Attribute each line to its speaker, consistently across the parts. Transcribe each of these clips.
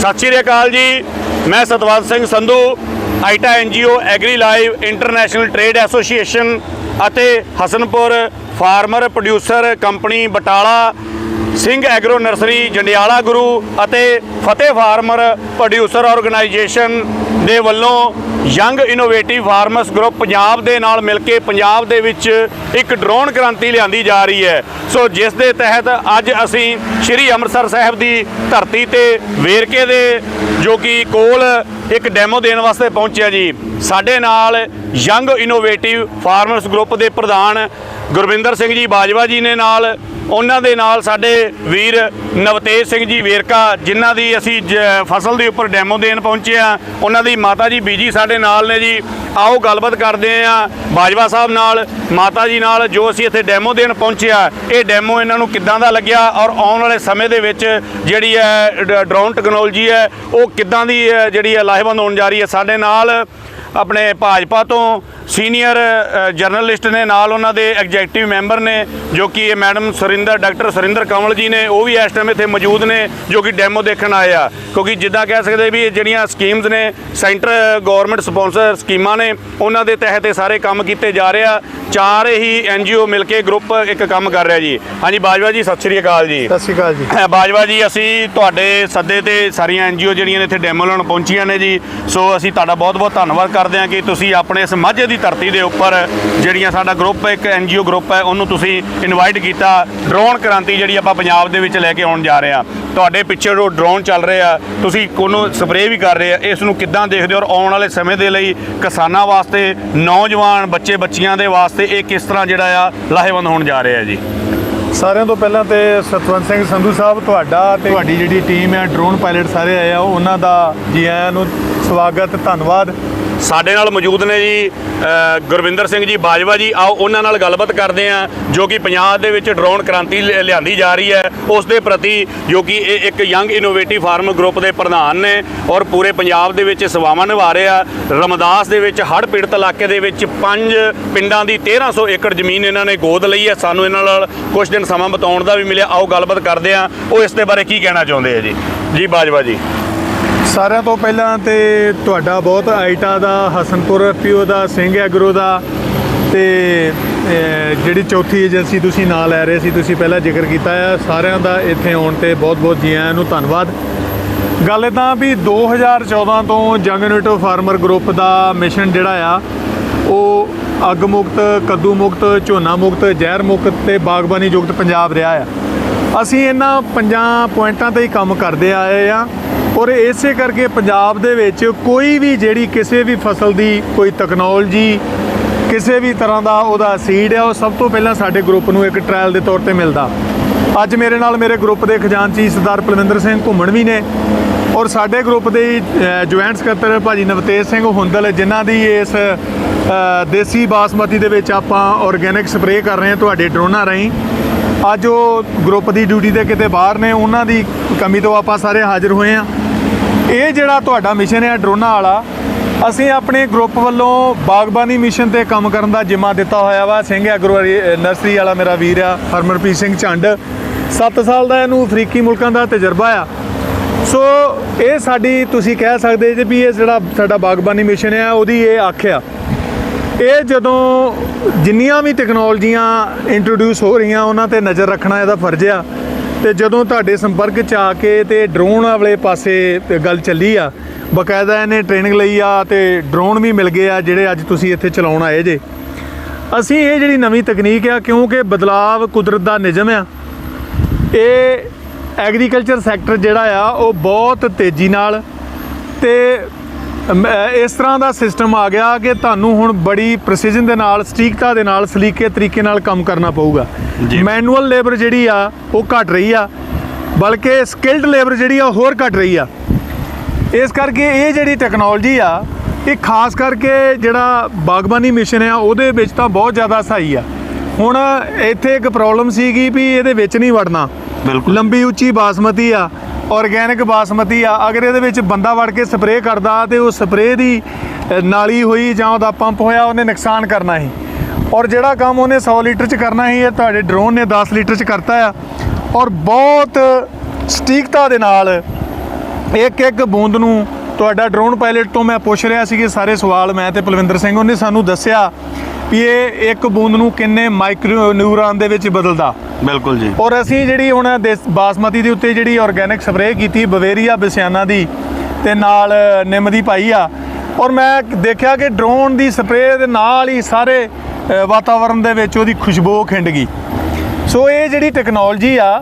Speaker 1: ਸਤਿ ਸ਼੍ਰੀ ਅਕਾਲ ਜੀ। ਮੈਂ Satwant Singh Sandhu, ਆਈਟਾ NGO agri live international trade association ਅਤੇ Hasanpur farmer producer company Batala Singh agro nursery, Jandiala Guru ਅਤੇ ਫਤਿਹ ਫਾਰਮਰ ਪ੍ਰੋਡਿਊਸਰ ਆਰਗੇਨਾਈਜੇਸ਼ਨ ਦੇ ਵੱਲੋਂ young innovative farmers group Punjab ਦੇ ਨਾਲ ਮਿਲ ਕੇ ਪੰਜਾਬ ਦੇ ਵਿੱਚ ਇੱਕ ਡਰੋਨ ਕ੍ਰਾਂਤੀ ਲਿਆਂਦੀ ਜਾ ਰਹੀ ਹੈ। ਸੋ ਜਿਸ ਦੇ ਤਹਿਤ ਅੱਜ ਅਸੀਂ ਸ੍ਰੀ ਅੰਮ੍ਰਿਤਸਰ ਸਾਹਿਬ ਦੀ ਧਰਤੀ ਤੇ ਵੇਰਕੇ ਦੇ ਜੋ ਕਿ ਕੋਲ ਇੱਕ ਡੈਮੋ ਦੇਣ ਵਾਸਤੇ ਪਹੁੰਚਿਆ ਜੀ, ਸਾਡੇ ਨਾਲ ਯੰਗ ਇਨੋਵੇਟਿਵ ਫਾਰਮਰਸ ਗਰੁੱਪ ਦੇ ਪ੍ਰਧਾਨ ਗੁਰਵਿੰਦਰ ਸਿੰਘ ਜੀ ਬਾਜਵਾ ਜੀ ਨੇ ਨਾਲ ਉਹਨਾਂ ਦੇ ਨਾਲ ਸਾਡੇ ਵੀਰ ਨਵਤੇਜ ਸਿੰਘ ਜੀ ਵੇਰਕਾ, ਜਿਨ੍ਹਾਂ ਦੀ ਅਸੀਂ ਜ- ਫਸਲ ਦੇ ਉੱਪਰ ਡੈਮੋ ਦੇਣ ਪਹੁੰਚੇ ਆ ਉਹਨਾਂ ਦੀ ਮਾਤਾ ਜੀ ਬੀਜੀ ਸਾਡੇ ਨਾਲ ਨੇ ਜੀ। ਆਓ ਗੱਲਬਾਤ ਕਰਦੇ ਆ ਬਾਜਵਾ ਸਾਹਿਬ ਨਾਲ, ਮਾਤਾ ਜੀ ਨਾਲ, ਜੋ ਅਸੀਂ ਇੱਥੇ ਡੈਮੋ ਦੇਣ ਪਹੁੰਚਿਆ ਇਹ ਡੈਮੋ ਇਹਨਾਂ ਨੂੰ ਕਿੱਦਾਂ ਦਾ ਲੱਗਿਆ ਔਰ ਆਉਣ ਵਾਲੇ ਸਮੇਂ ਦੇ ਵਿੱਚ ਜਿਹੜੀ ਹੈ, ਡ- ਡਰੋਨ ਟੈਕਨੋਲੋਜੀ ਹੈ, ਉਹ ਕਿੱਦਾਂ ਦੀ ਜਿਹੜੀ ਹੈ ਲਾਹੇਵੰਦ ਹੋਣ ਜਾ ਰਹੀ ਹੈ ਸਾਡੇ ਨਾਲ। ਆਪਣੇ ਭਾਜਪਾ ਤੋਂ ਸੀਨੀਅਰ ਜਰਨਲਿਸਟ ਨੇ ਨਾਲ ਉਹਨਾਂ ਦੇ ਐਗਜ਼ੈਕਟਿਵ ਮੈਂਬਰ ਨੇ ਜੋ ਕਿ ਇਹ ਮੈਡਮ ਸੁਰਿੰਦਰ ਡਾਕਟਰ ਸੁਰਿੰਦਰ ਕੰਵਲ ਜੀ ਨੇ ਉਹ ਵੀ ਇਸ ਟਾਈਮ ਇੱਥੇ ਮੌਜੂਦ ਨੇ ਜੋ ਕਿ ਡੈਮੋ ਦੇਖਣ ਆਏ ਆ। ਕਿਉਂਕਿ ਜਿੱਦਾਂ ਕਹਿ ਸਕਦੇ ਵੀ ਇਹ ਜਿਹੜੀਆਂ ਸਕੀਮਸ ਨੇ ਸੈਂਟਰ ਗਵਰਨਮੈਂਟ ਸਪਾਂਸਰ ਸਕੀਮਾਂ ਨੇ ਉਹਨਾਂ ਦੇ ਤਹਿਤ ਇਹ ਸਾਰੇ ਕੰਮ ਕੀਤੇ ਜਾ ਰਹੇ ਆ। ਚਾਰ ਹੀ ਐਨਜੀਓ ਮਿਲ ਕੇ ਗਰੁੱਪ ਇੱਕ ਕੰਮ ਕਰ ਰਿਹਾ ਜੀ। ਹਾਂਜੀ ਬਾਜਵਾ ਜੀ ਸਤਿ ਸ਼੍ਰੀ ਅਕਾਲ ਜੀ।
Speaker 2: ਸਤਿ ਸ਼੍ਰੀ ਅਕਾਲ ਜੀ।
Speaker 1: ਬਾਜਵਾ ਜੀ ਅਸੀਂ ਤੁਹਾਡੇ ਸੱਦੇ ਤੇ ਸਾਰੀਆਂ ਐਨਜੀਓ ਜਿਹੜੀਆਂ ਨੇ ਇੱਥੇ ਡੈਮੋ ਲਾਉਣ ਪਹੁੰਚੀਆਂ ਨੇ ਜੀ। ਸੋ ਅਸੀਂ ਤੁਹਾਡਾ ਬਹੁਤ-ਬਹੁਤ ਧੰਨਵਾਦ ਕਰਦੇ ਹਾਂ ਕਿ ਤੁਸੀਂ ਆਪਣੇ ਇਸ ਮਾਝੇ ਦੀ ਧਰਤੀ ਦੇ ਉੱਪਰ ਜਿਹੜੀਆਂ ਸਾਡਾ ਗਰੁੱਪ ਹੈ, ਇੱਕ ਐਨਜੀਓ ਗਰੁੱਪ ਹੈ, ਉਹਨੂੰ ਤੁਸੀਂ ਇਨਵਾਈਟ ਕੀਤਾ ਡਰੋਨ ਕ੍ਰਾਂਤੀ ਜਿਹੜੀ ਆਪਾਂ ਪੰਜਾਬ ਦੇ ਵਿੱਚ ਲੈ ਕੇ ਆਉਣ ਜਾ ਰਹੇ ਹਾਂ। ਤੁਹਾਡੇ ਪਿੱਛੇ ਜੋ ਡਰੋਨ ਚੱਲ ਰਹੇ ਆ, ਤੁਸੀਂ ਉਹਨੂੰ ਸਪਰੇਅ ਵੀ ਕਰ ਰਹੇ ਆ। ਇਸ ਨੂੰ ਕਿੱਦਾਂ ਦੇਖਦੇ ਹੋ ਔਰ ਆਉਣ ਵਾਲੇ ਸਮੇਂ ਦੇ ਲਈ ਕਿਸਾਨਾਂ ਵਾਸਤੇ, ਨੌਜਵਾਨ ਬੱਚੇ ਬੱਚੀਆਂ ਦੇ ਵਾਸਤੇ ਇਹ ਕਿਸ ਤਰ੍ਹਾਂ ਜਿਹੜਾ ਆ ਲਾਹੇਵੰਦ ਹੋਣ ਜਾ ਰਿਹਾ ਜੀ?
Speaker 2: ਸਾਰਿਆਂ ਤੋਂ ਪਹਿਲਾਂ ਤੇ ਸਤਵੰਤ ਸਿੰਘ ਸੰਧੂ ਸਾਹਿਬ, ਤੁਹਾਡਾ ਤੇ ਤੁਹਾਡੀ ਜਿਹੜੀ ਟੀਮ ਹੈ ਡਰੋਨ ਪਾਇਲਟ ਸਾਰੇ ਆਏ ਆ ਉਹਨਾਂ ਦਾ ਜੀ ਆਇਆਂ ਨੂੰ ਸਵਾਗਤ, ਧੰਨਵਾਦ।
Speaker 1: ਸਾਡੇ ਨਾਲ ਮੌਜੂਦ ਨੇ ਜੀ ਗੁਰਵਿੰਦਰ ਸਿੰਘ ਜੀ ਬਾਜਵਾ ਜੀ। ਆਓ ਉਹਨਾਂ ਨਾਲ ਗੱਲਬਾਤ ਕਰਦੇ ਹਾਂ, ਜੋ ਕਿ ਪੰਜਾਬ ਦੇ ਵਿੱਚ ਡਰੋਨ ਕ੍ਰਾਂਤੀ ਲਿ- ਲਿਆਂਦੀ ਜਾ ਰਹੀ ਹੈ। ਉਸ ਦੇ ਪ੍ਰਤੀ ਜੋ ਕਿ ਇਹ ਇੱਕ ਯੰਗ ਇਨੋਵੇਟਿਵ ਫਾਰਮ ਗਰੁੱਪ ਦੇ ਪ੍ਰਧਾਨ ਨੇ ਔਰ ਪੂਰੇ ਪੰਜਾਬ ਦੇ ਵਿੱਚ ਸੇਵਾਵਾਂ ਨਿਭਾ ਰਹੇ। ਆ ਰਮਦਾਸ ਦੇ ਵਿੱਚ ਹੜ੍ਹ ਪੀੜਤ ਇਲਾਕੇ ਦੇ ਵਿੱਚ ਪੰਜ ਪਿੰਡਾਂ ਦੀ 1300 ਏਕੜ ਜ਼ਮੀਨ ਇਹਨਾਂ ਨੇ ਗੋਦ ਲਈ ਹੈ। ਸਾਨੂੰ ਇਹਨਾਂ ਨਾਲ ਕੁਝ ਦਿਨ ਸਮਾਂ ਬਤਾਉਣ ਦਾ ਵੀ ਮਿਲਿਆ। ਆਓ ਗੱਲਬਾਤ ਕਰਦੇ ਹਾਂ। ਉਹ ਇਸ ਦੇ ਬਾਰੇ ਕੀ ਕਹਿਣਾ ਚਾਹੁੰਦੇ ਆ ਜੀ? ਜੀ ਬਾਜਵਾ ਜੀ।
Speaker 2: ਸਾਰਿਆਂ ਤੋਂ ਪਹਿਲਾਂ ਤੇ ਤੁਹਾਡਾ ਬਹੁਤ ਆਈਟਾ ਦਾ, ਹਸਨਪੁਰ ਪੀਓ ਦਾ, ਸਿੰਘ ਐਗਰੋ ਦਾ ਤੇ ਜਿਹੜੀ ਚੌਥੀ ਏਜੰਸੀ ਤੁਸੀਂ ਨਾਂ ਲੈ ਰਹੇ ਸੀ, ਤੁਸੀਂ ਪਹਿਲਾਂ ਜ਼ਿਕਰ ਕੀਤਾ ਆ, ਸਾਰਿਆਂ ਦਾ ਇੱਥੇ ਆਉਣ ਤੇ ਬਹੁਤ-ਬਹੁਤ ਜੀ ਆਇਆਂ ਨੂੰ ਧੰਨਵਾਦ। ਗੱਲ ਇਦਾਂ ਵੀ 2014 ਤੋਂ ਜੰਗ ਯੂਨਿਟੋ ਫਾਰਮਰ ਗਰੁੱਪ ਦਾ ਮਿਸ਼ਨ ਜਿਹੜਾ ਆ, ਉਹ ਅੱਗ ਮੁਕਤ, ਕੱਦੂ ਮੁਕਤ, ਝੋਨਾ ਮੁਕਤ, ਜ਼ਹਿਰ ਮੁਕਤ ਤੇ ਬਾਗਬਾਨੀ ਯੁਕਤ ਪੰਜਾਬ ਰਿਹਾ ਆ। ਅਸੀਂ ਇਹਨਾਂ ਪੰਜਾਂ ਪੁਆਇੰਟਾਂ ਤੇ ਹੀ ਕੰਮ ਕਰਦੇ ਆਏ ਆ ਔਰ ਇਸੇ ਕਰਕੇ ਪੰਜਾਬ ਦੇ ਵਿੱਚ ਕੋਈ ਵੀ ਜਿਹੜੀ ਕਿਸੇ ਵੀ ਫਸਲ ਦੀ ਕੋਈ ਟੈਕਨੋਲੋਜੀ ਕਿਸੇ ਵੀ ਤਰ੍ਹਾਂ ਦਾ ਉਹਦਾ ਸੀਡ ਹੈ, ਉਹ ਸਭ ਤੋਂ ਪਹਿਲਾਂ ਸਾਡੇ ਗਰੁੱਪ ਨੂੰ ਇੱਕ ਟ੍ਰਾਇਲ ਦੇ ਤੌਰ ਤੇ ਮਿਲਦਾ। ਅੱਜ ਮੇਰੇ ਨਾਲ ਮੇਰੇ ਗਰੁੱਪ ਦੇ ਖਜ਼ਾਨਚੀ ਸਰਦਾਰ ਪਲਵਿੰਦਰ ਸਿੰਘ ਘੁੰਮਣ ਵੀ ਨੇ ਔਰ ਸਾਡੇ ਗਰੁੱਪ ਦੇ ਜੁਆਇੰਟ ਸਕੱਤਰ ਭਾਜੀ ਨਵਤੇਜ ਸਿੰਘ ਹੁੰਦਲ, ਜਿਨ੍ਹਾਂ ਦੀ ਇਸ ਦੇਸੀ ਬਾਸਮਤੀ ਦੇ ਵਿੱਚ ਆਪਾਂ ਆਰਗੇਨਿਕ ਸਪਰੇਅ ਕਰ ਰਹੇ ਹਾਂ ਤੁਹਾਡੇ ਡਰੋਨਾਂ ਰਾਹੀਂ। ਅੱਜ ਉਹ ਗਰੁੱਪ ਦੀ ਡਿਊਟੀ ਤੇ ਕਿਤੇ ਬਾਹਰ ਨੇ, ਉਹਨਾਂ ਦੀ ਕਮੀ ਤੋਂ ਆਪਾਂ ਸਾਰੇ ਹਾਜ਼ਰ ਹੋਏ ਹਾਂ। ਇਹ ਜਿਹੜਾ ਤੁਹਾਡਾ ਮਿਸ਼ਨ ਹੈ ਡਰੋਨਾਂ ਵਾਲਾ, ਅਸੀਂ ਆਪਣੇ ਗਰੁੱਪ ਵੱਲੋਂ ਬਾਗਬਾਨੀ ਮਿਸ਼ਨ ਤੇ ਕੰਮ ਕਰਨ ਦਾ ਜਿੰਮਾ ਦਿੱਤਾ ਹੋਇਆ ਵਾ। ਸਿੰਘ ਐਗਰੋ ਨਰਸਰੀ ਵਾਲਾ ਮੇਰਾ ਵੀਰ ਆ, ਹਰਮਨਪ੍ਰੀਤ ਸਿੰਘ ਝੰਡ। 7 ਸਾਲ ਦਾ ਇਹਨੂੰ ਅਫਰੀਕੀ ਮੁਲਕਾਂ ਦਾ ਤਜਰਬਾ ਆ। ਸੋ ਇਹ ਸਾਡੀ, ਤੁਸੀਂ ਕਹਿ ਸਕਦੇ ਜੇ ਵੀ ਇਹ ਜਿਹੜਾ ਸਾਡਾ ਬਾਗਬਾਨੀ ਮਿਸ਼ਨ ਆ, ਉਹਦੀ ਇਹ ਅੱਖ ਆ। ਇਹ ਜਦੋਂ ਜਿੰਨੀਆਂ ਵੀ ਟੈਕਨੋਲੋਜੀਆਂ ਇੰਟਰੋਡਿਊਸ ਹੋ ਰਹੀਆਂ, ਉਹਨਾਂ ਤੇ ਨਜ਼ਰ ਰੱਖਣਾ ਇਹਦਾ ਫਰਜ਼ ਆ। ਤੇ ਜਦੋਂ ਤੁਹਾਡੇ ਸੰਪਰਕ ਚ ਆ ਕੇ ਤੇ ਡਰੋਨ ਵਾਲੇ ਪਾਸੇ ਗੱਲ ਚੱਲੀ ਆ, ਬਕਾਇਦਾ ਇਹਨੇ ਟ੍ਰੇਨਿੰਗ ਲਈ ਆ ਤੇ ਡਰੋਨ ਵੀ ਮਿਲ ਗਏ ਆ ਜਿਹੜੇ ਅੱਜ ਤੁਸੀਂ ਇੱਥੇ ਚਲਾਉਣ ਆਏ ਜੇ। ਅਸੀਂ ਇਹ ਜਿਹੜੀ ਨਵੀਂ ਤਕਨੀਕ ਆ, ਕਿਉਂਕਿ ਬਦਲਾਵ ਕੁਦਰਤ ਦਾ ਨਿਯਮ ਆ, ਇਹ ਐਗਰੀਕਲਚਰ ਸੈਕਟਰ ਜਿਹੜਾ ਆ, ਉਹ ਬਹੁਤ ਤੇਜ਼ੀ ਨਾਲ ਤੇ ਇਸ ਤਰ੍ਹਾਂ ਦਾ ਸਿਸਟਮ ਆ ਗਿਆ ਕਿ ਤੁਹਾਨੂੰ ਹੁਣ ਬੜੀ ਪ੍ਰੈਸੀਜਨ ਦੇ ਨਾਲ ਸਟੀਕਤਾ ਦੇ ਨਾਲ ਸਲੀਕੇ ਤਰੀਕੇ ਨਾਲ ਕੰਮ ਕਰਨਾ ਪਊਗਾ। ਮੈਨੂਅਲ ਲੇਬਰ ਜਿਹੜੀ ਆ ਉਹ ਘਟ ਰਹੀ ਆ ਬਲਕਿ ਸਕਿਲਡ ਲੇਬਰ ਜਿਹੜੀ ਆ ਉਹ ਹੋਰ ਘਟ ਰਹੀ ਆ ਇਸ ਕਰਕੇ ਇਹ ਜਿਹੜੀ ਟੈਕਨੋਲੋਜੀ ਆ ਇਹ ਖਾਸ ਕਰਕੇ ਜਿਹੜਾ ਬਾਗਬਾਨੀ ਮਿਸ਼ਨ ਆ ਉਹਦੇ ਵਿੱਚ ਤਾਂ ਬਹੁਤ ਜ਼ਿਆਦਾ ਸਹਾਈ ਆ ਹੁਣ ਇੱਥੇ ਇੱਕ ਪ੍ਰੋਬਲਮ ਸੀਗੀ ਵੀ ਇਹਦੇ ਵਿੱਚ ਨਹੀਂ ਵੜਨਾ
Speaker 1: ਬਿਲਕੁਲ।
Speaker 2: ਲੰਬੀ ਉੱਚੀ ਬਾਸਮਤੀ ਆ ਆਰਗੈਨਿਕ ਬਾਸਮਤੀ ਆ। ਅਗਰ ਇਹਦੇ ਵਿੱਚ ਬੰਦਾ ਵੜ ਕੇ ਸਪਰੇਅ ਕਰਦਾ ਤੇ ਉਹ ਸਪਰੇਅ ਦੀ ਨਾਲੀ ਹੋਈ ਜਾਂ ਉਹਦਾ ਪੰਪ ਹੋਇਆ, ਉਹਨੇ ਨੁਕਸਾਨ ਕਰਨਾ ਸੀ। ਔਰ ਜਿਹੜਾ ਕੰਮ ਉਹਨੇ 100 ਲੀਟਰ ਚ ਕਰਨਾ ਸੀ, ਇਹ ਤੁਹਾਡੇ ਡਰੋਨ ਨੇ 10 ਲੀਟਰ ਚ ਕਰਤਾ ਆ। ਔਰ ਬਹੁਤ ਸਟੀਕਤਾ ਦੇ ਨਾਲ ਇੱਕ ਇੱਕ ਬੂੰਦ ਨੂੰ ਤੁਹਾਡਾ ਡਰੋਨ ਪਾਇਲਟ ਤੋਂ ਮੈਂ ਪੁੱਛ ਰਿਹਾ ਸੀ ਕਿ ਸਾਰੇ ਸਵਾਲ ਮੈਂ ਤੇ ਪਲਵਿੰਦਰ ਸਿੰਘ ਉਹਨੇ ਸਾਨੂੰ ਦੱਸਿਆ ਵੀ ਇਹ ਇੱਕ ਬੂੰਦ ਨੂੰ ਕਿੰਨੇ ਮਾਈਕਰੋ ਨਿਊਰਾਨ ਦੇ ਵਿੱਚ ਬਦਲਦਾ।
Speaker 1: ਬਿਲਕੁਲ ਜੀ।
Speaker 2: ਔਰ ਅਸੀਂ ਜਿਹੜੀ ਹੁਣ ਬਾਸਮਤੀ ਦੇ ਉੱਤੇ ਜਿਹੜੀ ਆਰਗੈਨਿਕ ਸਪਰੇਅ ਕੀਤੀ ਬਵੇਰੀਆ ਬਿਸਿਆਨਾ ਦੀ ਤੇ ਨਾਲ ਨਿੰਮ ਦੀ ਪਾਈ ਆ। ਔਰ ਮੈਂ ਦੇਖਿਆ ਕਿ ਡਰੋਨ ਦੀ ਸਪਰੇਅ ਦੇ ਨਾਲ ਹੀ ਸਾਰੇ ਅ, ਵਾਤਾਵਰਣ ਦੇ ਵਿੱਚ ਉਹਦੀ ਖੁਸ਼ਬੂ ਖਿੰਡ ਗਈ। ਸੋ ਇਹ ਜਿਹੜੀ ਟੈਕਨੋਲੋਜੀ ਆ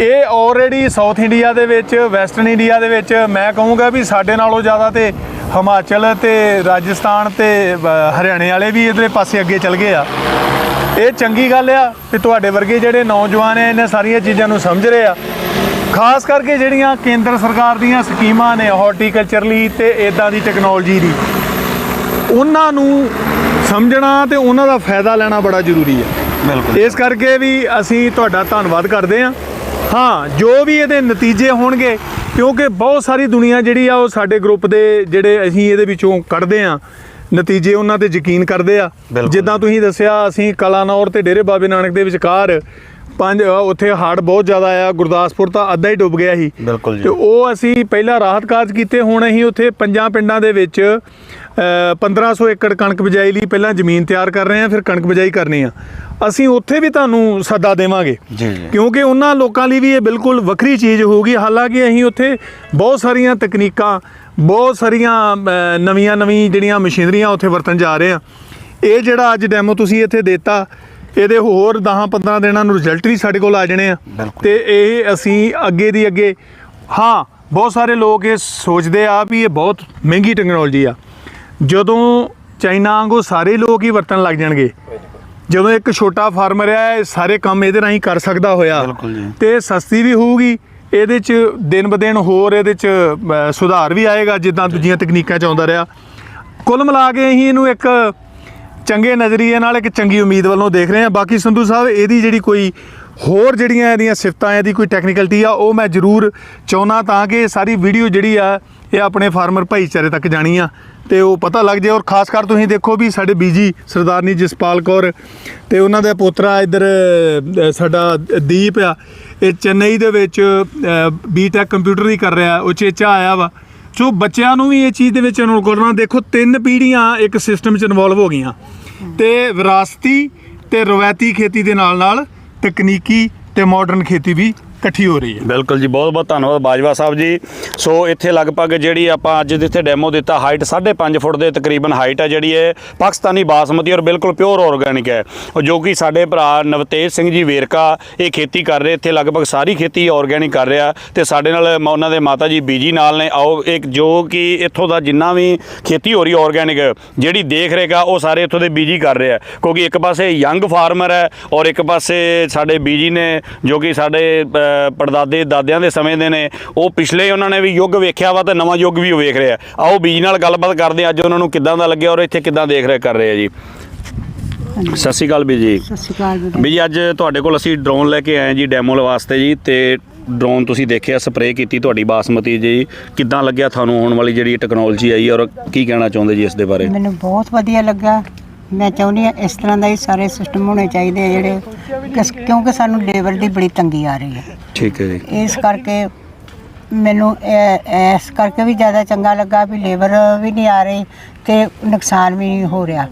Speaker 2: ਇਹ ਆਲਰੇਡੀ ਸਾਊਥ ਇੰਡੀਆ ਦੇ ਵਿੱਚ ਵੈਸਟਰਨ ਇੰਡੀਆ ਦੇ ਵਿੱਚ ਮੈਂ ਕਹੂੰਗਾ ਵੀ ਸਾਡੇ ਨਾਲੋਂ ਜ਼ਿਆਦਾ ਤੇ ਹਿਮਾਚਲ ਤੇ ਰਾਜਸਥਾਨ ਤੇ ਹਰਿਆਣੇ ਵਾਲੇ ਵੀ ਇਧਰੇ ਪਾਸੇ ਅੱਗੇ ਚੱਲ ਗਏ ਆ। ਇਹ ਚੰਗੀ ਗੱਲ ਆ ਕਿ ਤੁਹਾਡੇ ਵਰਗੇ ਜਿਹੜੇ ਨੌਜਵਾਨ ਐ ਇਹਨਾਂ ਸਾਰੀਆਂ ਚੀਜ਼ਾਂ ਨੂੰ ਸਮਝ ਰਹੇ ਆ। ਖਾਸ ਕਰਕੇ ਜਿਹੜੀਆਂ ਕੇਂਦਰ ਸਰਕਾਰ ਦੀਆਂ ਸਕੀਮਾਂ ਨੇ ਹਾਰਟੀਕਲਚਰ ਲਈ ਤੇ ਇਦਾਂ ਦੀ ਟੈਕਨੋਲੋਜੀ ਦੀ ਉਹਨਾਂ ਨੂੰ ਸਮਝਣਾ ਤੇ ਉਹਨਾਂ ਦਾ ਫਾਇਦਾ ਲੈਣਾ ਬੜਾ ਜ਼ਰੂਰੀ ਹੈ
Speaker 1: ਬਿਲਕੁਲ।
Speaker 2: ਇਸ ਕਰਕੇ ਵੀ ਅਸੀਂ ਤੁਹਾਡਾ ਧੰਨਵਾਦ ਕਰਦੇ ਹਾਂ ਹਾਂ ਜੋ ਵੀ ਇਹਦੇ ਨਤੀਜੇ ਹੋਣਗੇ ਕਿਉਂਕਿ ਬਹੁਤ ਸਾਰੀ ਦੁਨੀਆ ਜਿਹੜੀ ਆ ਉਹ ਸਾਡੇ ਗਰੁੱਪ ਦੇ ਜਿਹੜੇ ਅਸੀਂ ਇਹਦੇ ਵਿੱਚੋਂ ਕੱਢਦੇ ਆ ਨਤੀਜੇ ਉਹਨਾਂ ਤੇ ਯਕੀਨ ਕਰਦੇ ਆ। ਜਿੱਦਾਂ ਤੁਸੀਂ ਦੱਸਿਆ ਅਸੀਂ ਕਲਾਨੌਰ ਤੇ ਡੇਰੇ ਬਾਬੇ ਨਾਨਕ ਦੇ ਵਿਚਕਾਰ ਪੰਜ ਉੱਥੇ ਹੜ੍ਹ ਬਹੁਤ ਜ਼ਿਆਦਾ ਆਇਆ ਗੁਰਦਾਸਪੁਰ ਤਾਂ ਅੱਧਾ ਹੀ ਡੁੱਬ ਗਿਆ ਸੀ।
Speaker 1: ਬਿਲਕੁਲ ਜੀ।
Speaker 2: ਤੇ ਉਹ ਅਸੀਂ ਪਹਿਲਾਂ ਰਾਹਤ ਕਾਰਜ ਕੀਤੇ ਹੁਣ ਅਸੀਂ ਉੱਥੇ ਪੰਜਾਂ ਪਿੰਡਾਂ ਦੇ ਵਿੱਚ ਅ, 1500 ਏਕੜ ਕਣਕ ਬਿਜਾਈ ਲਈ ਪਹਿਲਾਂ ਜ਼ਮੀਨ ਤਿਆਰ ਕਰ ਰਹੇ ਹਾਂ ਫਿਰ ਕਣਕ ਬਿਜਾਈ ਕਰਨੀ ਆ। ਅਸੀਂ ਉੱਥੇ ਵੀ ਤੁਹਾਨੂੰ ਸੱਦਾ ਦੇਵਾਂਗੇ। ਕਿਉਂਕਿ ਉਹਨਾਂ ਲੋਕਾਂ ਲਈ ਵੀ ਇਹ ਬਿਲਕੁਲ ਵੱਖਰੀ ਚੀਜ਼ ਹੋਊਗੀ। ਹਾਲਾਂਕਿ ਅਸੀਂ ਉੱਥੇ ਬਹੁਤ ਸਾਰੀਆਂ ਤਕਨੀਕਾਂ ਬਹੁਤ ਸਾਰੀਆਂ ਨਵੀਆਂ ਨਵੀਂ ਜਿਹੜੀਆਂ ਮਸ਼ੀਨਰੀਆਂ ਉੱਥੇ ਵਰਤਣ ਜਾ ਰਹੇ ਆ ਇਹ ਜਿਹੜਾ ਅੱਜ ਡੈਮੋ ਤੁਸੀਂ ਇੱਥੇ ਦਿੱਤਾ ਇਹਦੇ ਹੋਰ 10-15 ਦਿਨਾਂ ਨੂੰ ਰਿਜ਼ਲਟ ਵੀ ਸਾਡੇ ਕੋਲ ਆ ਜਾਣੇ ਆ। ਤੇ ਇਹ ਅਸੀਂ ਅੱਗੇ ਦੀ ਅੱਗੇ ਹਾਂ ਬਹੁਤ ਸਾਰੇ ਲੋਕ ਇਹ ਸੋਚਦੇ ਆ ਵੀ ਇਹ ਬਹੁਤ ਮਹਿੰਗੀ ਟੈਕਨੋਲੋਜੀ ਆ। ਜਦੋਂ ਚਾਈਨਾ ਵਾਂਗੂ ਸਾਰੇ ਲੋਕ ਹੀ ਵਰਤਣ ਲੱਗ ਜਾਣਗੇ ਜਦੋਂ ਇੱਕ ਛੋਟਾ ਫਾਰਮਰ ਆ ਸਾਰੇ ਕੰਮ ਇਹਦੇ ਰਾਹੀਂ ਕਰ ਸਕਦਾ ਹੋਇਆ। ਤੇ ਸਸਤੀ ਵੀ ਹੋਊਗੀ ਇਹਦੇ ਚ ਦਿਨ ਬ ਦਿਨ ਹੋਰ ਇਹਦੇ ਚ ਸੁਧਾਰ ਵੀ ਆਏਗਾ ਜਿੱਦਾਂ ਦੂਜੀਆਂ ਤਕਨੀਕਾਂ ਚ ਆਉਂਦਾ ਰਿਹਾ। ਕੁੱਲ ਮਿਲਾ ਕੇ ਅਸੀਂ ਇਹਨੂੰ ਇੱਕ ਚੰਗੇ ਨਜ਼ਰੀਏ ਨਾਲ ਇੱਕ ਚੰਗੀ ਉਮੀਦ ਵੱਲੋਂ ਦੇਖ ਰਹੇ ਹਾਂ। ਬਾਕੀ ਸੰਧੂ ਸਾਹਿਬ, ਇਹਦੀ ਜਿਹੜੀ ਕੋਈ ਹੋਰ ਜਿਹੜੀਆਂ ਇਹਦੀਆਂ ਸਿਫਤਾਂ, ਇਹਦੀ ਕੋਈ ਟੈਕਨੀਕਲਿਟੀ ਆ, ਉਹ ਮੈਂ ਜ਼ਰੂਰ ਚਾਹੁੰਦਾ ਤਾਂ ਕਿ ਇਹ ਸਾਰੀ ਵੀਡੀਓ ਜਿਹੜੀ ਆ, ਇਹ ਆਪਣੇ ਫਾਰਮਰ ਭਾਈਚਾਰੇ ਤੱਕ ਜਾਣੀ ਆ ਤੇ ਉਹ ਪਤਾ ਲੱਗ ਜਾਏ। ਔਰ ਖਾਸ ਕਰ ਤੁਸੀਂ ਦੇਖੋ ਵੀ ਸਾਡੇ ਬੀਜੀ ਸਰਦਾਰਨੀ ਜਸਪਾਲ ਕੌਰ ਤੇ ਉਹਨਾਂ ਦਾ ਪੋਤਰਾ ਇੱਧਰ ਸਾਡਾ ਦੀਪ ਆ, ਇਹ ਚੇਨਈ ਦੇ ਵਿੱਚ ਬੀਟੈਕ ਕੰਪਿਊਟਰ ਹੀ ਕਰ ਰਿਹਾ, ਉਹ ਚੇਚਾ ਆਇਆ ਵਾ। ਜੋ ਬੱਚਿਆਂ ਨੂੰ ਵੀ ਇਹ ਚੀਜ਼ ਦੇ ਵਿੱਚ ਇਨਵੋਲਵ ਕਰਨਾ। ਦੇਖੋ, ਤਿੰਨ ਪੀੜ੍ਹੀਆਂ ਇੱਕ ਸਿਸਟਮ 'ਚ ਇਨਵੋਲਵ ਹੋ ਗਈਆਂ। ਤੇ ਵਿਰਾਸਤੀ ਤੇ ਰਵਾਇਤੀ ਖੇਤੀ ਦੇ ਨਾਲ ਨਾਲ ਤਕਨੀਕੀ ਤੇ ਮਾਡਰਨ ਖੇਤੀ ਵੀ ਇਕੱਠੀ ਹੋ ਰਹੀ ਹੈ।
Speaker 1: ਬਿਲਕੁਲ ਜੀ, ਬਹੁਤ ਬਹੁਤ ਧੰਨਵਾਦ ਬਾਜਵਾ ਸਾਹਿਬ ਜੀ। ਸੋ ਇੱਥੇ ਲਗਭਗ ਜਿਹੜੀ ਆਪਾਂ ਅੱਜ ਜਿੱਥੇ ਡੈਮੋ ਦਿੱਤਾ ਹਾਈਟ 5.5 ਫੁੱਟ ਦੇ ਤਕਰੀਬਨ ਹਾਈਟ ਹੈ ਜਿਹੜੀ ਇਹ, ਪਾਕਿਸਤਾਨੀ ਬਾਸਮਤੀ ਔਰ ਬਿਲਕੁਲ ਪਿਓਰ ਆਰਗੈਨਿਕ ਹੈ। ਜੋ ਕਿ ਸਾਡੇ ਭਰਾ ਨਵਤੇਜ ਸਿੰਘ ਜੀ ਵੇਰਕਾ ਇਹ ਖੇਤੀ ਕਰ ਰਹੇ, ਇੱਥੇ ਲਗਭਗ ਸਾਰੀ ਖੇਤੀ ਆਰਗੈਨਿਕ ਕਰ ਰਿਹਾ। ਤੇ ਸਾਡੇ ਨਾਲ ਮ- ਉਹਨਾਂ ਦੇ ਮਾਤਾ ਜੀ ਬੀਜੀ ਨਾਲ ਨੇ। ਆਓ, ਇੱਕ ਜੋ ਕਿ ਇੱਥੋਂ ਦਾ ਜਿੰਨਾ ਵੀ ਖੇਤੀ ਹੋ ਰਹੀ ਆਰਗੈਨਿਕ ਜਿਹੜੀ ਦੇਖ ਰੇਗਾ ਉਹ ਸਾਰੇ ਇੱਥੋਂ ਦੇ ਬੀਜੀ ਕਰ ਰਿਹਾ ਕਿਉਂਕਿ ਇੱਕ ਪਾਸੇ ਯੰਗ ਫਾਰਮਰ ਹੈ ਔਰ ਇੱਕ ਪਾਸੇ ਸਾਡੇ ਬੀਜੀ ਨੇ, ਜੋ ਕਿ ਸਾਡੇ ਪੜਦਾਦੇ ਦਾਦਿਆਂ ਦੇ ਸਮੇਂ ਦੇ ਨੇ ਉਹ ਪਿਛਲੇ ਉਹਨਾਂ ਨੇ ਵੀ ਯੁੱਗ ਵੇਖਿਆ ਵਾ ਤੇ ਨਵਾਂ ਯੁੱਗ ਵੀ ਉਹ ਵੇਖ ਰਿਹਾ। ਆਓ ਬੀਜੀ ਨਾਲ ਗੱਲਬਾਤ ਕਰਦੇ ਹਾਂ ਅੱਜ ਉਹਨਾਂ ਨੂੰ ਕਿੱਦਾਂ ਦਾ ਲੱਗਿਆ ਔਰ ਇੱਥੇ ਕਿੱਦਾਂ ਦੇਖ ਰਹੇ ਕਰ ਰਹੇ ਆ ਜੀ। ਸਤਿ ਸ਼੍ਰੀ ਅਕਾਲ ਬੀਜੀ।
Speaker 3: ਸਤਿ ਸ਼੍ਰੀ ਅਕਾਲ
Speaker 1: ਬੀਜੀ। ਅੱਜ ਤੁਹਾਡੇ ਕੋਲ ਅਸੀਂ ਡਰੋਨ ਲੈ ਕੇ ਆਏ ਜੀ ਡੈਮੋ ਵਾਸਤੇ ਜੀ ਤੇ ਡਰੋਨ ਤੁਸੀਂ ਦੇਖਿਆ ਸਪਰੇਅ ਕੀਤੀ ਤੁਹਾਡੀ ਬਾਸਮਤੀ ਜੀ। ਕਿੱਦਾਂ ਲੱਗਿਆ ਤੁਹਾਨੂੰ ਆਉਣ ਵਾਲੀ ਜਿਹੜੀ ਟੈਕਨੋਲੋਜੀ ਆਈ ਔਰ ਕੀ ਕਹਿਣਾ ਚਾਹੁੰਦੇ ਜੀ ਇਸ ਦੇ ਬਾਰੇ?
Speaker 3: ਮੈਨੂੰ ਬਹੁਤ ਵਧੀਆ ਲੱਗਾ। ਮੈਂ ਚਾਹੁੰਦੀ ਹਾਂ ਇਸ ਤਰ੍ਹਾਂ ਦਾ ਹੀ ਸਾਰੇ ਸਿਸਟਮ ਹੋਣੇ ਚਾਹੀਦੇ ਆ ਜਿਹੜੇ ਕਿਸ- ਕਿਉਂਕਿ ਸਾਨੂੰ ਲੇਬਰ ਦੀ ਬੜੀ ਤੰਗੀ ਆ ਰਹੀ ਹੈ।
Speaker 1: ਠੀਕ ਹੈ ਜੀ।
Speaker 3: ਇਸ ਕਰਕੇ ਮੈਨੂੰ ਇਹ- ਇਸ ਕਰਕੇ ਵੀ ਜ਼ਿਆਦਾ ਚੰਗਾ ਲੱਗਾ ਵੀ ਲੇਬਰ ਵੀ ਨਹੀਂ ਆ ਰਹੀ ਤੇ ਨੁਕਸਾਨ ਵੀ ਨਹੀਂ ਹੋ ਰਿਹਾ।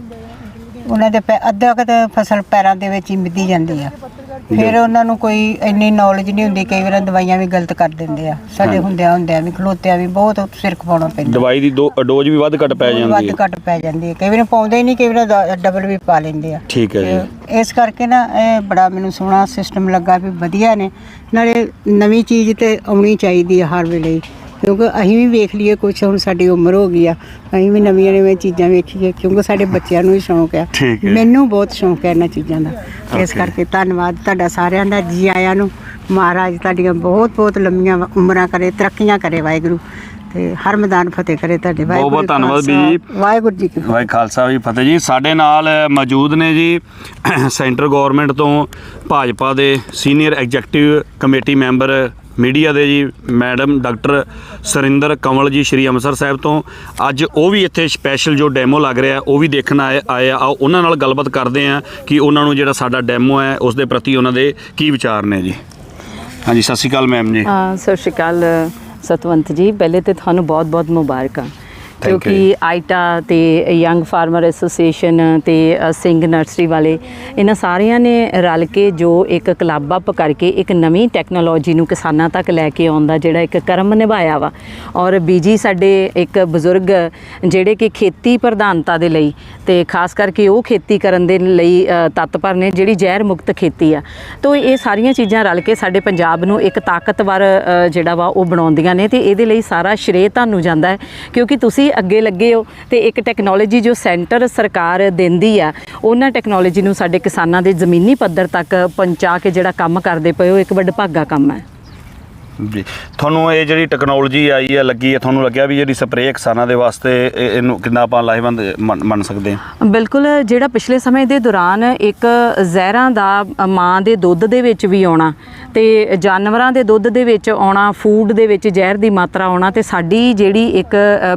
Speaker 3: ਉਹਨਾਂ ਦੇ ਪੈ- ਅੱਧਾ ਕੁ ਤਾਂ ਫਸਲ ਪੈਰਾਂ ਦੇ ਵਿੱਚ ਹੀ ਮਿੱਧੀ ਜਾਂਦੀ ਆ। ਫਿਰ ਉਹਨਾਂ ਨੂੰ ਕੋਈ ਇੰਨੀ ਨੌਲੇਜ ਨਹੀਂ ਹੁੰਦੀ ਕਈ ਵਾਰ ਦਵਾਈਆਂ ਵੀ ਗਲਤ ਕਰ ਦਿੰਦੇ ਆ। ਸਾਡੇ। ਹੁੰਦਿਆਂ ਹੁੰਦਿਆਂ ਵੀ ਖਲੋਤਿਆਂ ਵੀ ਬਹੁਤ ਸਿਰ ਖਪਾਉਣਾ ਪੈਂਦਾ।
Speaker 1: ਦਵਾਈ ਦੀ ਦੋ ਡੋਜ਼ ਵੀ ਵੱਧ ਘੱਟ ਪੈ ਜਾਂਦੀ
Speaker 3: ਵੱਧ
Speaker 1: ਹੈ।
Speaker 3: ਘੱਟ ਪੈ ਜਾਂਦੀ ਹੈ। ਕਈ ਵਾਰ ਪਾਉਂਦੇ ਹੀ ਨਹੀਂ ਕਈ ਵਾਰ ਡਬਲ ਵੀ ਪਾ ਲੈਂਦੇ ਆ।
Speaker 1: ਠੀਕ ਹੈ ਜੀ।
Speaker 3: ਤੇ ਇਸ ਕਰਕੇ ਨਾ ਇਹ ਬੜਾ ਮੈਨੂੰ ਸੋਹਣਾ ਸਿਸਟਮ ਲੱਗਾ ਵੀ ਵਧੀਆ ਨੇ। ਨਾਲੇ ਨਵੀਂ ਚੀਜ਼ ਤੇ ਆਉਣੀ ਚਾਹੀਦੀ ਹੈ ਹਰ ਵੇਲੇ। ਹੀ। ਕਿਉਂਕਿ ਅਸੀਂ ਵੀ ਵੇਖ ਲਈਏ ਕੁਝ ਹੁਣ ਸਾਡੀ ਉਮਰ ਹੋ ਗਈ ਆ ਅਸੀਂ ਵੀ ਨਵੀਆਂ ਨਵੀਆਂ ਚੀਜ਼ਾਂ ਵੇਖੀਏ ਕਿਉਂਕਿ ਸਾਡੇ ਬੱਚਿਆਂ ਨੂੰ ਵੀ ਸ਼ੌਂਕ ਆ।
Speaker 1: ਠੀਕ ਹੈ।
Speaker 3: ਮੈਨੂੰ ਬਹੁਤ ਸ਼ੌਂਕ ਹੈ ਇਹਨਾਂ ਚੀਜ਼ਾਂ ਦਾ। ਇਸ ਕਰਕੇ ਧੰਨਵਾਦ ਤੁਹਾਡਾ ਸਾਰਿਆਂ ਦਾ ਜੀ ਆਇਆਂ ਨੂੰ। ਮਹਾਰਾਜ ਤੁਹਾਡੀਆਂ ਬਹੁਤ ਬਹੁਤ ਲੰਮੀਆਂ ਉਮਰਾਂ ਕਰੇ ਤਰੱਕੀਆਂ ਕਰੇ ਵਾਹਿਗੁਰੂ। ਤੇ ਹਰ ਮੈਦਾਨ ਫਤਿਹ ਕਰੇ ਤੁਹਾਡੇ। ਵਾਹਿਗੁਰੂ
Speaker 1: ਬਹੁਤ ਧੰਨਵਾਦ
Speaker 3: ਖਾਲਸਾ,
Speaker 1: ਬੀਜੀ।
Speaker 3: ਵਾਹਿਗੁਰੂ ਜੀ ਕੀ
Speaker 1: ਵਾਹਿ ਖਾਲਸਾ ਜੀ ਫਤਿਹ ਜੀ। ਸਾਡੇ ਨਾਲ ਮੌਜੂਦ ਨੇ ਜੀ ਸੈਂਟਰ ਗਵਰਨਮੈਂਟ ਤੋਂ ਭਾਜਪਾ ਦੇ senior executive committee member media ਦੇ ਜੀ ਮੈਡਮ ਡਾਕਟਰ ਸਰਿੰਦਰ ਕੰਵਲ ਜੀ ਸ਼੍ਰੀ ਅੰਮ੍ਰਿਤਸਰ ਸਾਹਿਬ ਤੋਂ। ਅੱਜ ਉਹ ਵੀ ਇੱਥੇ ਸਪੈਸ਼ਲ ਜੋ ਡੈਮੋ ਲੱਗ ਰਿਹਾ, ਉਹ ਵੀ ਦੇਖਣ ਆਏ ਆਏ ਆ। ਆਓ, ਉਹਨਾਂ ਨਾਲ ਗੱਲਬਾਤ ਕਰਦੇ ਆ ਕਿ ਉਹਨਾਂ ਨੂੰ ਜਿਹੜਾ ਸਾਡਾ ਡੈਮੋ ਹੈ, ਉਸ ਦੇ ਪ੍ਰਤੀ ਉਹਨਾਂ ਦੇ ਕੀ ਵਿਚਾਰ ਨੇ ਜੀ। ਹਾਂਜੀ, ਸਤਿ ਸ਼੍ਰੀ ਅਕਾਲ ਮੈਮ ਜੀ।
Speaker 4: ਹਾਂ, ਸਤਿ ਸ਼੍ਰੀ ਅਕਾਲ, ਸਤਵੰਤ ਜੀ। ਪਹਿਲੇ ਤੇ ਤੁਹਾਨੂੰ ਬਹੁਤ-ਬਹੁਤ ਮੁਬਾਰਕਾਂ।
Speaker 1: Thank
Speaker 4: ਕਿਉਂਕਿ ਆਈਟਾ ਤੇ ਯੰਗ ਫਾਰਮਰ ਐਸੋਸੀਏਸ਼ਨ ਤੇ ਸਿੰਘ ਨਰਸਰੀ ਵਾਲੇ ਇਹਨਾਂ ਸਾਰਿਆਂ ਨੇ ਰਲ ਕੇ ਜੋ ਇੱਕ ਕਲੱਬ ਅਪ ਕਰਕੇ ਇੱਕ ਨਵੀਂ ਟੈਕਨੋਲੋਜੀ ਨੂੰ ਕਿਸਾਨਾਂ ਤੱਕ ਲੈ ਕੇ ਆਉਣ ਦਾ ਜਿਹੜਾ ਇੱਕ ਕਰਮ ਨਿਭਾਇਆ ਵਾ। ਔਰ ਬੀਜੀ ਸਾਡੇ ਇੱਕ ਬਜ਼ੁਰਗ ਜਿਹੜੇ ਕਿ ਖੇਤੀ ਪ੍ਰਧਾਨਤਾ ਦੇ ਲਈ ਤੇ ਖਾਸ ਕਰਕੇ ਉਹ ਖੇਤੀ ਕਰਨ ਦੇ ਲਈ ਤਤਪਰ ਨੇ ਜਿਹੜੀ ਜ਼ਹਿਰ ਮੁਕਤ ਖੇਤੀ ਆ। ਤੋਂ ਇਹ ਸਾਰੀਆਂ ਚੀਜ਼ਾਂ ਰਲ ਕੇ ਸਾਡੇ ਪੰਜਾਬ ਨੂੰ ਇੱਕ ਤਾਕਤਵਰ ਜਿਹੜਾ ਵਾ ਉਹ ਬਣਾਉਂਦੀਆਂ ਨੇ ਤੇ ਇਹਦੇ ਲਈ ਸਾਰਾ ਸ਼੍ਰੇਅ ਤੁਹਾਨੂੰ ਜਾਂਦਾ ਹੈ। ਕਿਉਂਕਿ ਤੁਸੀਂ ਅੱਗੇ ਲੱਗੇ ਹੋ ਤੇ ਇੱਕ ਟੈਕਨੋਲੋਜੀ ਜੋ ਸੈਂਟਰ ਸਰਕਾਰ ਦਿੰਦੀ ਆ ਉਹਨਾਂ ਟੈਕਨੋਲੋਜੀ ਨੂੰ ਸਾਡੇ ਕਿਸਾਨਾਂ ਦੇ ਜ਼ਮੀਨੀ ਪੱਧਰ ਤੱਕ ਪਹੁੰਚਾ ਕੇ ਜਿਹੜਾ ਕੰਮ ਕਰਦੇ ਪਏ ਹੋ ਇੱਕ ਵੱਡਭਾਗਾ ਕੰਮ ਹੈ।
Speaker 1: ਜੀ ਤੁਹਾਨੂੰ ਇਹ ਜਿਹੜੀ ਟੈਕਨੋਲੋਜੀ ਆਈ ਹੈ ਲੱਗੀ ਹੈ ਤੁਹਾਨੂੰ ਲੱਗਿਆ ਵੀ ਜਿਹੜੀ ਸਪਰੇਅ ਕਿਸਾਨਾਂ ਦੇ ਵਾਸਤੇ ਇਹ- ਇਹਨੂੰ ਕਿੰਨਾ ਆਪਾਂ ਲਾਹੇਵੰਦ ਮੰਨ ਸਕਦੇ ਹਾਂ?
Speaker 4: ਬਿਲਕੁਲ ਜਿਹੜਾ ਪਿਛਲੇ ਸਮੇਂ ਦੇ ਦੌਰਾਨ ਇੱਕ ਜ਼ਹਿਰਾਂ ਦਾ ਮਾਂ ਦੇ ਦੁੱਧ ਦੇ ਵਿੱਚ ਵੀ ਆਉਣਾ ਤੇ ਜਾਨਵਰਾਂ ਦੇ ਦੁੱਧ ਦੇ ਵਿੱਚ ਆਉਣਾ, ਫੂਡ ਦੇ ਵਿੱਚ ਜ਼ਹਿਰ ਦੀ ਮਾਤਰਾ ਆਉਣਾ ਤੇ ਸਾਡੀ ਜਿਹੜੀ ਇੱਕ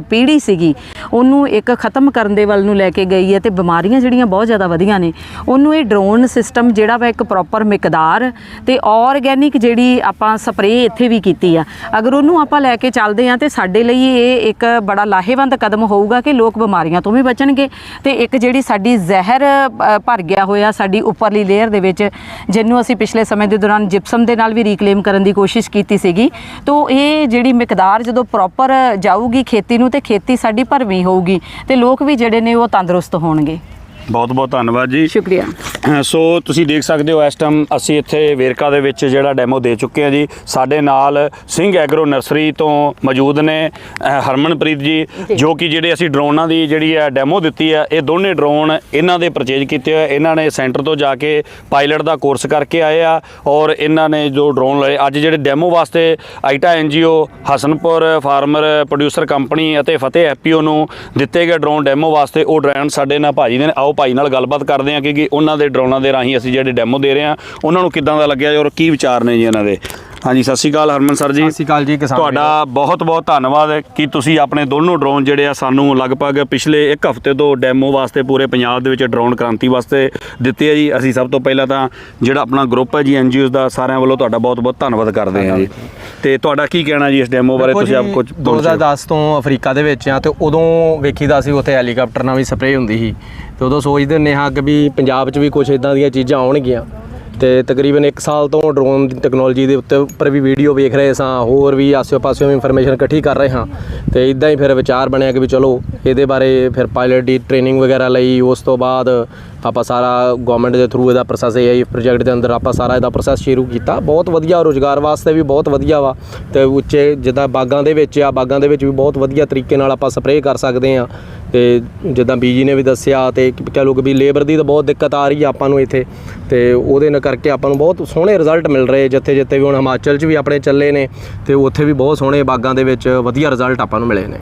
Speaker 4: ਪੀੜ੍ਹੀ ਸੀਗੀ, ਉਹਨੂੰ ਇੱਕ ਖਤਮ ਕਰਨ ਦੇ ਵੱਲ ਨੂੰ ਲੈ ਕੇ ਗਈ ਹੈ ਤੇ ਬਿਮਾਰੀਆਂ ਜਿਹੜੀਆਂ ਬਹੁਤ ਜ਼ਿਆਦਾ ਵਧੀਆਂ ਨੇ। ਉਹਨੂੰ ਇਹ ਡਰੋਨ ਸਿਸਟਮ ਜਿਹੜਾ ਵਾ ਇੱਕ ਪ੍ਰੋਪਰ ਮਿਕਦਾਰ ਤੇ ਆਰਗੈਨਿਕ ਜਿਹੜੀ ਆਪਾਂ ਸਪਰੇਅ ਇੱਥੇ ਵੀ ਕੀਤੀ ਆ। ਅਗਰ ਉਹਨੂੰ ਆਪਾਂ ਲੈ ਕੇ ਚੱਲਦੇ ਆ ਤੇ ਸਾਡੇ ਲਈ ਇਹ ਇੱਕ ਬੜਾ ਲਾਹੇਵੰਦ ਕਦਮ ਹੋਊਗਾ ਕਿ ਲੋਕ ਬਿਮਾਰੀਆਂ ਤੋਂ ਵੀ ਬਚਣਗੇ ਤੇ ਇੱਕ ਜਿਹੜੀ ਸਾਡੀ ਜ਼ਹਿਰ ਭਰ ਗਿਆ ਹੋਇਆ ਸਾਡੀ ਉੱਪਰਲੀ ਲੇਅਰ ਦੇ ਵਿੱਚ, ਜਿਹਨੂੰ ਅਸੀਂ ਪਿਛਲੇ ਸਮੇਂ ਦੇ ਦੌਰਾਨ ਜਿਪਸਮ ਦੇ ਨਾਲ ਵੀ ਰੀਕਲੇਮ ਕਰਨ ਦੀ ਕੋਸ਼ਿਸ਼ ਕੀਤੀ ਸੀਗੀ। ਤੋਂ ਇਹ ਜਿਹੜੀ ਮਿਕਦਾਰ ਜਦੋਂ ਪ੍ਰੋਪਰ ਜਾਊਗੀ ਖੇਤੀ ਨੂੰ ਤੇ ਖੇਤੀ ਸਾਡੀ ਭਰਵੀਂ ਹੋਊਗੀ ਤੇ ਲੋਕ ਵੀ ਜਿਹੜੇ ਨੇ ਉਹ ਤੰਦਰੁਸਤ ਹੋਣਗੇ।
Speaker 1: ਬਹੁਤ ਬਹੁਤ ਧੰਨਵਾਦ ਜੀ।
Speaker 4: ਸ਼ੁਕਰੀਆ।
Speaker 1: ਸੋ ਤੁਸੀਂ ਦੇਖ ਸਕਦੇ ਹੋ ਇਸ ਟਾਈਮ ਅਸੀਂ ਇੱਥੇ ਵੇਰਕਾ ਦੇ ਵਿੱਚ ਜਿਹੜਾ ਡੈਮੋ ਦੇ ਚੁੱਕੇ ਹਾਂ ਜੀ। ਸਾਡੇ ਨਾਲ ਸਿੰਘ ਐਗਰੋ ਨਰਸਰੀ ਤੋਂ ਮੌਜੂਦ ਨੇ ਹਰਮਨਪ੍ਰੀਤ ਜੀ ਜੋ। ਕਿ ਜਿਹੜੇ ਅਸੀਂ ਡਰੋਨਾਂ ਦੀ ਜਿਹੜੀ ਹੈ ਡੈਮੋ ਦਿੱਤੀ ਹੈ ਇਹ ਦੋਨੇ ਡਰੋਨ ਇਹਨਾਂ ਦੇ ਪਰਚੇਜ ਕੀਤੇ ਹੋਏ ਇਹਨਾਂ ਨੇ ਸੈਂਟਰ ਤੋਂ ਜਾ ਕੇ ਪਾਇਲਟ ਦਾ ਕੋਰਸ ਕਰਕੇ ਆਏ ਆ ਔਰ ਇਹਨਾਂ ਨੇ ਜੋ ਡਰੋਨ ਲਏ। ਅੱਜ ਜਿਹੜੇ ਡੈਮੋ ਵਾਸਤੇ ਆਈਟਾ NGO Hasanpur farmer producer company ਅਤੇ ਫਤਿਹ ਐਪੀਓ ਨੂੰ ਦਿੱਤੇ ਗਏ ਡਰੋਨ ਡੈਮੋ ਵਾਸਤੇ ਉਹ ਡਰੋਨ ਸਾਡੇ ਨਾਲ ਭਾਜੀ ਨੇ ਆਓ ਭਾਈ ਨਾਲ ਗੱਲਬਾਤ ਕਰਦੇ ਹਾਂ ਕਿ ਉਹਨਾਂ ਦੇ ਡਰੋਨਾਂ ਦੇ ਰਾਹੀਂ ਅਸੀਂ ਜਿਹੜੇ ਡੈਮੋ ਦੇ ਰਹੇ ਹਾਂ, ਉਹਨਾਂ ਨੂੰ ਕਿੱਦਾਂ ਦਾ ਲੱਗਿਆ ਔਰ ਕੀ ਵਿਚਾਰ ਨੇ ਜੀ ਇਹਨਾਂ ਦੇ? ਹਾਂਜੀ ਸਤਿ ਸ਼੍ਰੀ ਅਕਾਲ ਹਰਮਨ ਸਰ ਜੀ।
Speaker 5: ਸਤਿ ਸ਼੍ਰੀ ਅਕਾਲ ਜੀ ਕਿਸਾਨ
Speaker 1: ਤੁਹਾਡਾ ਬਹੁਤ ਬਹੁਤ ਧੰਨਵਾਦ ਕਿ ਤੁਸੀਂ ਆਪਣੇ ਦੋਨੋਂ ਡਰੋਨ ਜਿਹੜੇ ਆ ਸਾਨੂੰ ਲਗਭਗ ਪਿਛਲੇ 1 ਹਫ਼ਤੇ ਤੋਂ ਡੈਮੋ ਵਾਸਤੇ ਪੂਰੇ ਪੰਜਾਬ ਦੇ ਵਿੱਚ ਡਰੋਨ ਕ੍ਰਾਂਤੀ ਵਾਸਤੇ ਦਿੱਤੇ ਆ ਜੀ। ਅਸੀਂ ਸਭ ਤੋਂ ਪਹਿਲਾਂ ਤਾਂ ਜਿਹੜਾ ਆਪਣਾ ਗਰੁੱਪ ਹੈ ਜੀ ਐਨਜੀਓਸ ਦਾ ਸਾਰਿਆਂ ਵੱਲੋਂ ਤੁਹਾਡਾ ਬਹੁਤ ਬਹੁਤ ਧੰਨਵਾਦ ਕਰਦੇ ਹਾਂ ਜੀ। ਤੇ ਤੁਹਾਡਾ ਕੀ ਕਹਿਣਾ ਜੀ ਇਸ ਡੈਮੋ ਬਾਰੇ? ਤੁਸੀਂ ਆਪ ਕੁਝ
Speaker 5: 2010 ਤੋਂ ਅਫਰੀਕਾ ਦੇ ਵਿੱਚ ਆ ਤੇ ਉਦੋਂ ਵੇਖੀਦਾ ਸੀ ਉੱਥੇ ਹੈਲੀਕਾਪਟਰ ਨਾਲ ਵੀ ਸਪਰੇਅ ਹੁੰਦੀ ਸੀ। ਤੇ ਉਦੋਂ ਸੋਚਦੇ ਹੁੰਦੇ ਹਾਂ ਕਿ ਵੀ ਪੰਜਾਬ 'ਚ ਵੀ ਕੁਝ ਇਦਾਂ ਦੀਆਂ ਚੀਜ਼ਾਂ ਆਉਣਗੀਆਂ। ਤੇ ਤਕਰੀਬਨ 1 ਸਾਲ ਤੋਂ ਡਰੋਨ ਦੀ ਟੈਕਨੋਲੋਜੀ ਦੇ ਉੱਤੇ ਉੱਪਰ ਵੀ ਵੀਡੀਓ ਵੇਖ ਰਹੇ ਸਾਂ, ਹੋਰ ਵੀ ਆਸੇ-ਪਾਸੇ ਇਨਫੋਰਮੇਸ਼ਨ ਇਕੱਠੀ ਕਰ ਰਹੇ ਹਾਂ। ਤੇ ਇਦਾਂ ਹੀ ਫਿਰ ਵਿਚਾਰ ਬਣਿਆ ਕਿ ਵੀ ਚਲੋ, ਇਹਦੇ ਬਾਰੇ ਫਿਰ ਪਾਇਲਟ ਦੀ ਟ੍ਰੇਨਿੰਗ ਵਗੈਰਾ ਲਈ, ਉਸ ਤੋਂ ਬਾਅਦ ਆਪਾਂ ਸਾਰਾ ਗਵਰਨਮੈਂਟ ਦੇ ਥਰੂ ਇਹਦਾ ਪ੍ਰੋਸੈਸ ਇਹ ਪ੍ਰੋਜੈਕਟ ਦੇ ਅੰਦਰ ਆਪਾਂ ਸਾਰਾ ਇਹਦਾ ਪ੍ਰੋਸੈਸ ਸ਼ੁਰੂ ਕੀਤਾ। ਬਹੁਤ ਵਧੀਆ ਰੋਜ਼ਗਾਰ ਵਾਸਤੇ ਵੀ ਬਹੁਤ ਵਧੀਆ ਵਾ ਤੇ ਉੱਚੇ ਜਿੱਦਾਂ ਬਾਗਾਂ ਦੇ ਵਿੱਚ ਆ, ਬਾਗਾਂ ਦੇ ਵਿੱਚ ਵੀ ਬਹੁਤ ਵਧੀਆ ਤਰੀਕੇ ਨਾਲ ਆਪਾਂ ਸਪਰੇਅ ਕਰ ਸਕਦੇ ਆ ਤੇ ਜਿੱਦਾਂ ਬੀਜੀ ਨੇ ਵੀ ਦੱਸਿਆ ਤੇ ਕਹ ਲੋ ਕਿ ਵੀ ਲੇਬਰ ਦੀ ਤਾਂ ਬਹੁਤ ਦਿੱਕਤ ਆ ਰਹੀ ਆ ਆਪਾਂ ਨੂੰ ਇੱਥੇ। ਤੇ ਉਹਦੇ ਨਾਲ ਕਰਕੇ ਆਪਾਂ ਨੂੰ ਬਹੁਤ ਸੋਹਣੇ ਰਿਜ਼ਲਟ ਮਿਲ ਰਹੇ ਜਿੱਥੇ ਜਿੱਥੇ ਵੀ ਹੁਣ ਹਿਮਾਚਲ 'ਚ ਵੀ ਆਪਣੇ ਚੱਲੇ ਨੇ ਤੇ ਉੱਥੇ ਵੀ ਬਹੁਤ ਸੋਹਣੇ ਬਾਗਾਂ ਦੇ ਵਿੱਚ ਵਧੀਆ ਰਿਜ਼ਲਟ ਆਪਾਂ ਨੂੰ ਮਿਲੇ ਨੇ।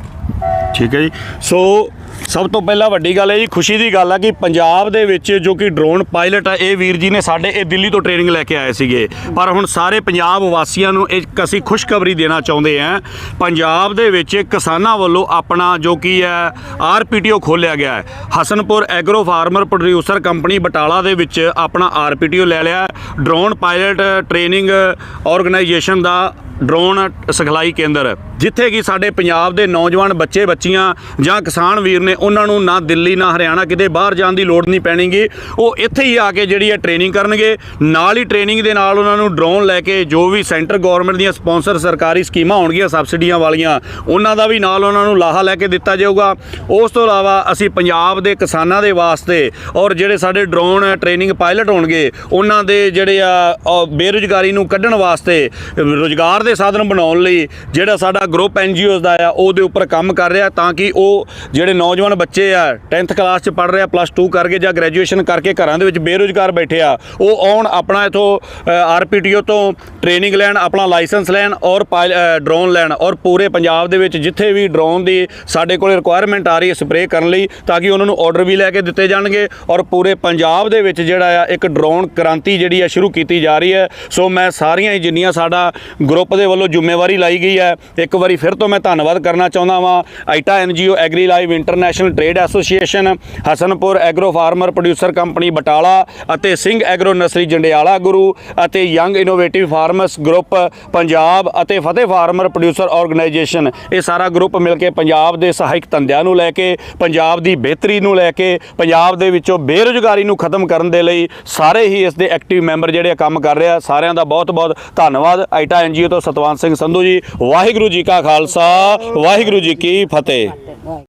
Speaker 1: ਠੀਕ ਹੈ ਜੀ। ਸੋ ਸਭ ਤੋਂ ਪਹਿਲਾਂ ਵੱਡੀ ਗੱਲ ਹੈ ਜੀ, ਖੁਸ਼ੀ ਦੀ ਗੱਲ ਹੈ ਕਿ ਪੰਜਾਬ ਦੇ ਵਿੱਚ ਜੋ ਕਿ ਡਰੋਨ ਪਾਇਲਟ ਆ, ਇਹ ਵੀਰ ਜੀ ਨੇ ਸਾਡੇ ਇਹ ਦਿੱਲੀ ਤੋਂ ਟ੍ਰੇਨਿੰਗ ਲੈ ਕੇ ਆਏ ਸੀਗੇ। ਪਰ ਹੁਣ ਸਾਰੇ ਪੰਜਾਬ ਵਾਸੀਆਂ ਨੂੰ ਇੱਕ ਅਸੀਂ ਖੁਸ਼ਖਬਰੀ ਦੇਣਾ ਚਾਹੁੰਦੇ ਹਾਂ। ਪੰਜਾਬ ਦੇ ਵਿੱਚ ਕਿਸਾਨਾਂ ਵੱਲੋਂ ਆਪਣਾ ਜੋ ਕਿ ਹੈ ਆਰਪੀਟੀਓ ਖੋਲਿਆ ਗਿਆ ਹੈ। Hasanpur agro farmer producer company Batala ਦੇ ਵਿੱਚ ਆਪਣਾ ਆਰਪੀਟੀਓ ਲੈ ਲਿਆ ਡਰੋਨ ਪਾਇਲਟ ਟ੍ਰੇਨਿੰਗ ਆਰਗੇਨਾਈਜੇਸ਼ਨ ਦਾ ਡਰੋਨ ਸਿਖਲਾਈ ਕੇਂਦਰ। ਜਿੱਥੇ ਕਿ ਸਾਡੇ ਪੰਜਾਬ ਦੇ ਨੌਜਵਾਨ ਬੱਚੇ, ਬੱਚੀਆਂ ਜਾਂ ਕਿਸਾਨ ਵੀਰ ਨੇ ਉਹਨਾਂ ਨੂੰ ਨਾ ਦਿੱਲੀ, ਨਾ ਹਰਿਆਣਾ, ਕਿਤੇ ਬਾਹਰ ਜਾਣ ਦੀ ਲੋੜ ਨਹੀਂ ਪੈਣੀਗੀ। ਉਹ ਇੱਥੇ ਹੀ ਆ ਕੇ ਜਿਹੜੀ ਹੈ ਟ੍ਰੇਨਿੰਗ ਕਰਨਗੇ। ਨਾਲ ਹੀ ਟ੍ਰੇਨਿੰਗ ਦੇ ਨਾਲ ਉਹਨਾਂ ਨੂੰ ਡਰੋਨ ਲੈ ਕੇ ਜੋ ਵੀ ਸੈਂਟਰ ਗਵਰਨਮੈਂਟ ਦੀਆਂ ਸਪਾਂਸਰ ਸਰਕਾਰੀ ਸਕੀਮਾਂ ਹੋਣਗੀਆਂ ਸਬਸਿਡੀਆਂ ਵਾਲੀਆਂ, ਉਹਨਾਂ ਦਾ ਵੀ ਨਾਲ ਉਹਨਾਂ ਨੂੰ ਲਾਹਾ ਲੈ ਕੇ ਦਿੱਤਾ ਜਾਊਗਾ। ਉਸ ਤੋਂ ਇਲਾਵਾ ਅਸੀਂ ਪੰਜਾਬ ਦੇ ਕਿਸਾਨਾਂ ਦੇ ਵਾਸਤੇ ਔਰ ਜਿਹੜੇ ਸਾਡੇ ਡਰੋਨ ਟ੍ਰੇਨਿੰਗ ਪਾਇਲਟ ਹੋਣਗੇ, ਉਹਨਾਂ ਦੇ ਜਿਹੜੇ ਆ ਬੇਰੁਜ਼ਗਾਰੀ ਨੂੰ ਕੱਢਣ ਵਾਸਤੇ, ਰੁਜ਼ਗਾਰ ਦੇ ਸਾਧਨ ਬਣਾਉਣ ਲਈ ਜਿਹੜਾ ਸਾਡਾ ਗਰੁੱਪ ਐਨਜੀਓਜ਼ ਦਾ ਆ, ਉਹਦੇ ਉੱਪਰ ਕੰਮ ਕਰ ਰਿਹਾ ਤਾਂ ਕਿ ਉਹ ਜਿਹੜੇ ਨੌਜਵਾਨ ਬੱਚੇ ਆ 10th ਕਲਾਸ ਚ ਪੜ ਰਹੇ ਆ ਪਲੱਸ 2 ਕਰਕੇ ਜਾਂ ਗ੍ਰੈਜੂਏਸ਼ਨ ਕਰਕੇ ਘਰਾਂ ਦੇ ਵਿੱਚ ਬੇਰੁਜ਼ਗਾਰ ਬੈਠੇ ਆ, ਉਹ ਆਉਣ ਆਪਣਾ ਇਥੋਂ ਆਰਪੀਟੀਓ ਤੋਂ ਟ੍ਰੇਨਿੰਗ ਲੈਣ, ਆਪਣਾ ਲਾਇਸੈਂਸ ਲੈਣ ਔਰ ਡਰੋਨ ਲੈਣ ਔਰ ਪੂਰੇ ਪੰਜਾਬ ਦੇ ਵਿੱਚ ਜਿੱਥੇ ਵੀ ਡਰੋਨ ਦੀ ਸਾਡੇ ਕੋਲ ਰਿਕੁਆਇਰਮੈਂਟ ਆ ਰਹੀ ਹੈ ਸਪਰੇਅ ਕਰਨ ਲਈ ਤਾਂ ਕਿ ਉਹਨਾਂ ਨੂੰ ਆਰਡਰ ਵੀ ਲੈ ਕੇ ਦਿੱਤੇ ਜਾਣਗੇ ਔਰ ਪੂਰੇ ਪੰਜਾਬ ਦੇ ਵਿੱਚ ਜਿਹੜਾ ਆ, ਇੱਕ ਡਰੋਨ ਕ੍ਰਾਂਤੀ ਜਿਹੜੀ ਆ, ਸ਼ੁਰੂ ਕੀਤੀ ਜਾ ਰਹੀ ਹੈ। ਸੋ ਮੈਂ ਸਾਰੀਆਂ ਹੀ ਜਿੰਨੀਆਂ ਸਾਡਾ ਗਰੁੱਪ ਦੇ ਵੱਲੋਂ ਜ਼ਿੰਮੇਵਾਰੀ ਲਾਈ ਗਈ ਹੈ, ਇੱਕ ਵਾਰੀ ਫਿਰ ਤੋਂ ਮੈਂ ਧੰਨਵਾਦ ਕਰਨਾ ਚਾਹੁੰਦਾ ਵਾਂ ਆਈਟਾ NGO agri live internet international trade association Hasanpur agro farmer producer company Batala ਅਤੇ ਸਿੰਘ ਐਗਰੋ ਨਰਸਰੀ ਜੰਡਿਆਲਾ ਗੁਰੂ ਅਤੇ young innovative farmers group Punjab ਅਤੇ ਫਤਿਹ ਫਾਰਮਰ ਪ੍ਰੋਡਿਊਸਰ ਆਰਗੇਨਾਈਜੇਸ਼ਨ ਇਹ ਸਾਰਾ ਗਰੁੱਪ ਮਿਲ ਕੇ ਪੰਜਾਬ ਦੇ ਸਹਾਇਕ ਧੰਦਿਆਂ ਨੂੰ ਲੈ ਕੇ, ਪੰਜਾਬ ਦੀ ਬਿਹਤਰੀ ਨੂੰ ਲੈ ਕੇ, ਪੰਜਾਬ ਦੇ ਵਿੱਚੋਂ ਬੇਰੁਜ਼ਗਾਰੀ ਨੂੰ ਖਤਮ ਕਰਨ ਦੇ ਲਈ ਸਾਰੇ ਹੀ ਇਸ ਦੇ ਐਕਟਿਵ ਮੈਂਬਰ ਜਿਹੜੇ ਆ ਕੰਮ ਕਰ ਰਿਹਾ ਸਾਰਿਆਂ ਦਾ ਬਹੁਤ-ਬਹੁਤ ਧੰਨਵਾਦ। ਆਈਟਾ ਐਨਜੀਓ ਤੋਂ ਸਤਵੰਤ ਸਿੰਘ ਸੰਧੂ ਜੀ, ਵਾਹਿਗੁਰੂ ਜੀ ਕਾ ਖਾਲਸਾ, ਵਾਹਿਗੁਰੂ ਜੀ ਕੀ ਫਤਿਹ।